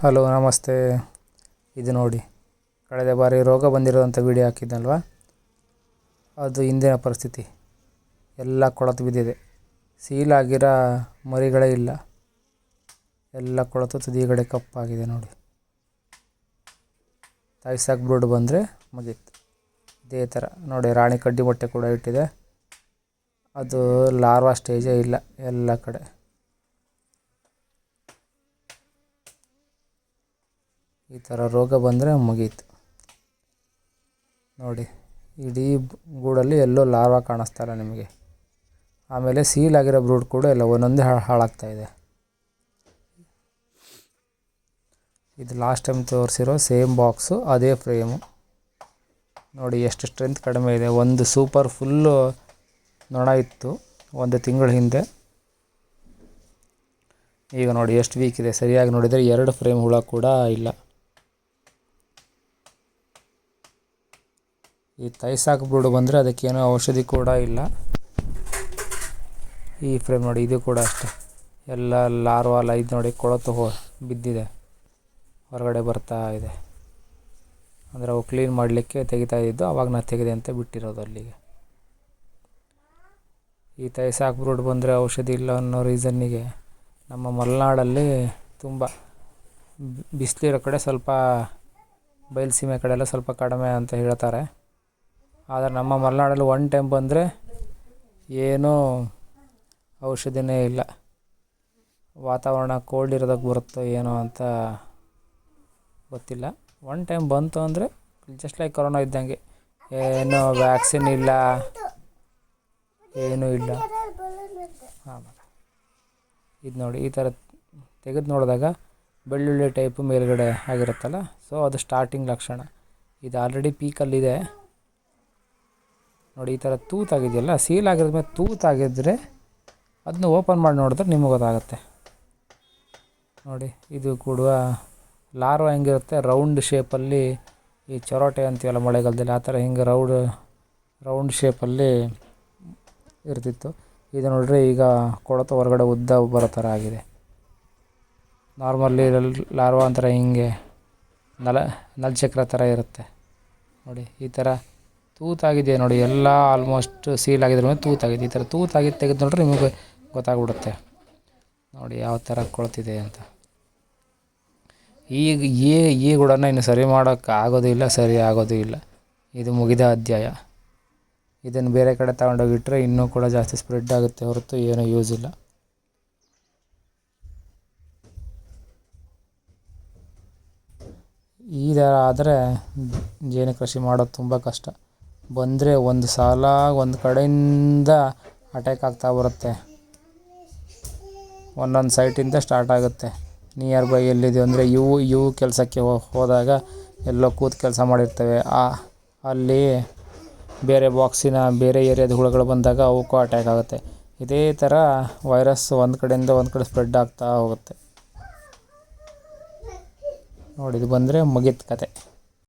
Hello, ನಮಸ್ತೆ. ಇದು ನೋಡಿ, ಕಳೆದ ಬಾರಿ ರೋಗ ಬಂದಿರೋಂಥ ವಿಡಿಯೋ ಹಾಕಿದ್ದಲ್ವ ಅದು ಇಂದಿನ ಪರಿಸ್ಥಿತಿ. ಎಲ್ಲ ಕೊಳತು ಬಿದ್ದಿದೆ. ಸೀಲಾಗಿರೋ ಮರಿಗಳೇ ಇಲ್ಲ. ಎಲ್ಲ ಕೊಳತು ತುದಿಗಡೆ ಕಪ್ಪಾಗಿದೆ ನೋಡಿ. ತಾಯಿಸಾಕ್ ಬ್ರೂಡ್ ಬಂದರೆ ಮುಗೀತು. ಇದೇ ಥರ. ನೋಡಿ, ರಾಣಿ ಕಡ್ಡಿ ಬಟ್ಟೆ ಕೂಡ ಇಟ್ಟಿದೆ. ಅದು ಲಾರ್ವಾ ಸ್ಟೇಜೇ ಇಲ್ಲ ಎಲ್ಲ ಕಡೆ. ಈ ಥರ ರೋಗ ಬಂದರೆ ಮುಗೀತು. ನೋಡಿ, ಇಡೀ ಗೂಡಲ್ಲಿ ಎಲ್ಲೋ ಲಾರ್ವಾ ಕಾಣಿಸ್ತಾ ಇಲ್ಲ ನಿಮಗೆ. ಆಮೇಲೆ ಸೀಲ್ ಆಗಿರೋ ಬ್ರೂಡ್ ಕೂಡ ಎಲ್ಲ ಒಂದೊಂದೇ ಹಾಳಾಗ್ತಾ ಇದೆ. ಇದು ಲಾಸ್ಟ್ ಟೈಮ್ ತೋರಿಸಿರೋ ಸೇಮ್ ಬಾಕ್ಸು ಅದೇ ಫ್ರೇಮು ನೋಡಿ, ಎಷ್ಟು ಸ್ಟ್ರೆಂತ್ ಕಡಿಮೆ ಇದೆ. ಒಂದು ಸೂಪರ್ ಫುಲ್ಲು ನೊಣ ಇತ್ತು, ಒಂದು ತಿಂಗಳ ಹಿಂದೆ. ಈಗ ನೋಡಿ, ಎಷ್ಟು ವೀಕ್ ಇದೆ. ಸರಿಯಾಗಿ ನೋಡಿದರೆ ಎರಡು ಫ್ರೇಮ್ ಹುಳ ಕೂಡ ಇಲ್ಲ. ಈ ತೈಸಾಕ್ ಬ್ರೂಡ್ ಬಂದರೆ ಅದಕ್ಕೇನೋ ಔಷಧಿ ಕೂಡ ಇಲ್ಲ. ಈ ಫ್ರೇಮ್ ನೋಡಿ, ಇದು ಕೂಡ ಅಷ್ಟೆ. ಎಲ್ಲ ಲಾರ್ವಾಲ್ ಇದು ನೋಡಿ, ಕೊಳತು ಹೋ, ಬಿದ್ದಿದೆ. ಹೊರಗಡೆ ಬರ್ತಾ ಇದೆ. ಅಂದರೆ ಅವು ಕ್ಲೀನ್ ಮಾಡಲಿಕ್ಕೆ ತೆಗಿತಾ ಇದ್ದು, ಅವಾಗ ನಾನು ತೆಗೆದೆ ಅಂತ ಬಿಟ್ಟಿರೋದು ಅಲ್ಲಿಗೆ. ಈ ತೈಸಾಕ್ ಬ್ರೂಡ್ ಬಂದರೆ ಔಷಧಿ ಇಲ್ಲ ಅನ್ನೋ ರೀಸನ್ನಿಗೆ ನಮ್ಮ ಮಲೆನಾಡಲ್ಲಿ ತುಂಬ ಬಿಸಿಲಿರೋ ಕಡೆ ಸ್ವಲ್ಪ ಬಯಲುಸೀಮೆ ಕಡೆ ಎಲ್ಲ ಸ್ವಲ್ಪ ಕಡಿಮೆ ಅಂತ ಹೇಳ್ತಾರೆ. ಆದರೆ ನಮ್ಮ ಮಲೆನಾಡಲ್ಲಿ ಒನ್ ಟೈಮ್ ಬಂದರೆ ಏನೂ ಔಷಧಿನೇ ಇಲ್ಲ. ವಾತಾವರಣ ಕೋಲ್ಡ್ ಇರೋದಕ್ಕೆ ಬರುತ್ತೋ ಏನೋ ಅಂತ ಗೊತ್ತಿಲ್ಲ. ಒನ್ ಟೈಮ್ ಬಂತು ಅಂದರೆ ಜಸ್ಟ್ ಲೈಕ್ ಕೊರೋನಾ ಇದ್ದಂಗೆ ಏನೂ ವ್ಯಾಕ್ಸಿನ್ ಇಲ್ಲ, ಏನೂ ಇಲ್ಲ. ಹಾಂ ಇದು ನೋಡಿ, ಈ ಥರ ತೆಗೆದು ನೋಡಿದಾಗ ಬೆಳ್ಳುಳ್ಳಿ ಟೈಪು ಮೇಲುಗಡೆ ಆಗಿರುತ್ತಲ್ಲ ಸೊ ಅದು ಸ್ಟಾರ್ಟಿಂಗ್ ಲಕ್ಷಣ. ಇದು ಆಲ್ರೆಡಿ ಪೀಕಲ್ಲಿದೆ ನೋಡಿ, ಈ ಥರ ತೂತಾಗಿದೆಯಲ್ಲ ಸೀಲ್ ಆಗಿದ ಮೇಲೆ ತೂತಾಗಿದ್ದರೆ ಅದನ್ನ ಓಪನ್ ಮಾಡಿ ನೋಡಿದ್ರೆ ನಿಮಗೆ ಗೊತ್ತಾಗುತ್ತೆ. ನೋಡಿ, ಇದು ಕೂಡ ಲಾರ್ವ ಹೆಂಗಿರುತ್ತೆ ರೌಂಡ್ ಶೇಪಲ್ಲಿ ಈ ಚೊರೋಟೆ ಅಂತೀವಲ್ಲ ಮಳೆಗಾಲದಲ್ಲಿ, ಆ ಥರ ಹಿಂಗೆ ರೌಡ್ ರೌಂಡ್ ಶೇಪಲ್ಲಿ ಇರ್ತಿತ್ತು. ಇದು ನೋಡಿರಿ, ಈಗ ಕೊಳತ ಹೊರಗಡೆ ಉದ್ದ ಬರೋ ಥರ ಆಗಿದೆ. ನಾರ್ಮಲ್ಲಿ ಲಾರ್ವಾ ಒಂಥರ ಹಿಂಗೆ ನಲ, ನಲಚಕ್ರ ಥರ ಇರುತ್ತೆ. ನೋಡಿ, ಈ ಥರ ತೂತಾಗಿದೆ ನೋಡಿ, ಎಲ್ಲ ಆಲ್ಮೋಸ್ಟ್ ಸೀಲ್ ಆಗಿದ್ರ ತೂತಾಗಿದೆ. ಈ ಥರ ತೂತಾಗಿದ್ದು ತೆಗೆದು ನೋಡ್ರೆ ನಿಮಗೆ ಗೊತ್ತಾಗ್ಬಿಡುತ್ತೆ. ನೋಡಿ ಯಾವ ಥರ ಕೊಳ್ತಿದೆ ಅಂತ. ಈಗ ಈ ಈ ಗುಡನ ಇನ್ನು ಸರಿ ಮಾಡೋಕ್ಕೆ ಆಗೋದು ಇಲ್ಲ, ಸರಿ ಆಗೋದು ಇಲ್ಲ. ಇದು ಮುಗಿದ ಅಧ್ಯಾಯ. ಇದನ್ನು ಬೇರೆ ಕಡೆ ತಗೊಂಡೋಗಿಟ್ರೆ ಇನ್ನೂ ಕೂಡ ಜಾಸ್ತಿ ಸ್ಪ್ರೆಡ್ ಆಗುತ್ತೆ ಹೊರತು ಏನೂ ಯೂಸ್ ಇಲ್ಲ. ಈ ಥರ ಆದರೆ ಜೇನು ಕೃಷಿ ಮಾಡೋದು ತುಂಬ ಕಷ್ಟ. ಬಂದರೆ ಒಂದು ಸಾಲ ಒಂದು ಕಡೆಯಿಂದ ಅಟ್ಯಾಕ್ ಆಗ್ತಾ ಬರುತ್ತೆ. ಒಂದೊಂದು ಸೈಟಿಂದ ಸ್ಟಾರ್ಟ್ ಆಗುತ್ತೆ. ನಿಯರ್ ಬೈ ಎಲ್ಲಿದೆ ಅಂದರೆ ಇವು ಇವು ಕೆಲಸಕ್ಕೆ ಹೋದಾಗ ಎಲ್ಲೋ ಕೂತು ಕೆಲಸ ಮಾಡಿರ್ತವೆ. ಆ, ಅಲ್ಲಿ ಬೇರೆ ಬಾಕ್ಸಿನ ಬೇರೆ ಏರಿಯಾದ ಹುಳುಗಳು ಬಂದಾಗ ಅವಕ್ಕೂ ಅಟ್ಯಾಕ್ ಆಗುತ್ತೆ. ಇದೇ ಥರ ವೈರಸ್ ಒಂದು ಕಡೆಯಿಂದ ಒಂದು ಕಡೆ ಸ್ಪ್ರೆಡ್ ಆಗ್ತಾ ಹೋಗುತ್ತೆ. ನೋಡಿ, ಇದು ಬಂದರೆ ಮುಗೀತು ಕತೆ.